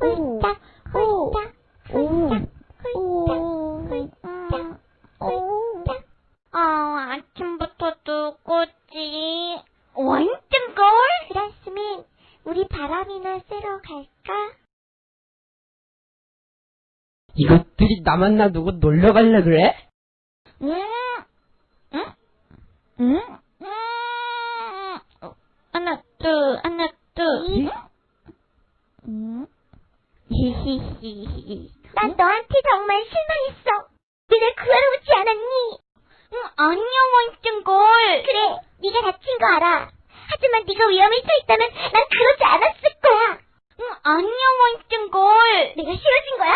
홀딱, 홀딱, 홀딱, 홀딱, 홀딱. 아, 아침부터 누구지? 완전 걸? 그랬으면 우리 바람이나 쐬러 갈까? 이것들이 나만 놔두고 놀러 갈래 그래? 응? 응? 응? 응? 하나, 둘. 난 너한테 정말 실망했어. 왜날 구하러 오지 않았니? 응, 아니야, 원증걸. 그래, 네가 다친 거 알아. 하지만 네가 위험에 처했다면 난 그러지 않았을 거야. 응, 아니야, 원증걸. 내가 싫어진 거야?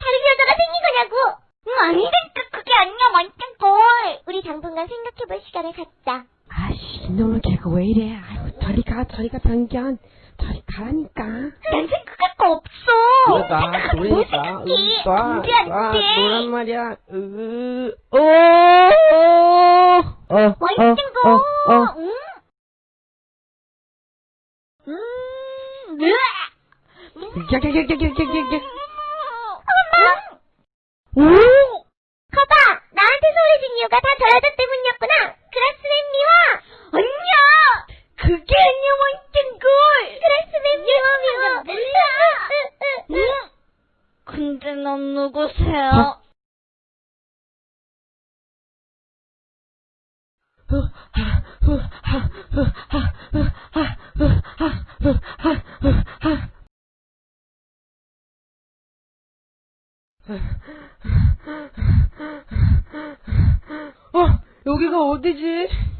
다른 여자가 생긴 거냐고? 응, 아니니까 그게 아니야, 원증걸. 우리 당분간 생각해볼 시간을 갖자. 아씨 이놈의 개가 왜 이래 아유 저리 가 저리 가 변견 저리 가라니까 난 생각 할거 없어. 그러다 생각해. 놔, 놔, 돼. 노란 말이야 으, 오, 오, 어, 어, 원증거. 어, 어. 응? 음, 으아. 야야야야야야야 엄마! 오 거봐! 나한테 소리진 이유가 다 저 여자 때문이었구나! 그라스맨 미화! 언냐! 그게 아니야, 원증걸! 그라스맨 미화, 미화! 몰라! 근데 넌 누구세요? 어, 여기가 어디지?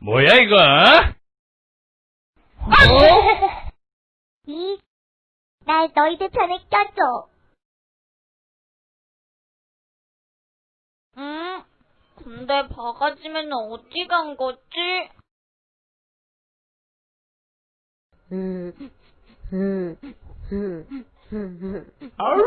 뭐야 이거? 이, 날 너희들 편에 껴줘. 응? 근데 바가지면 어디 간 거지? 음, 음, 음, 아우.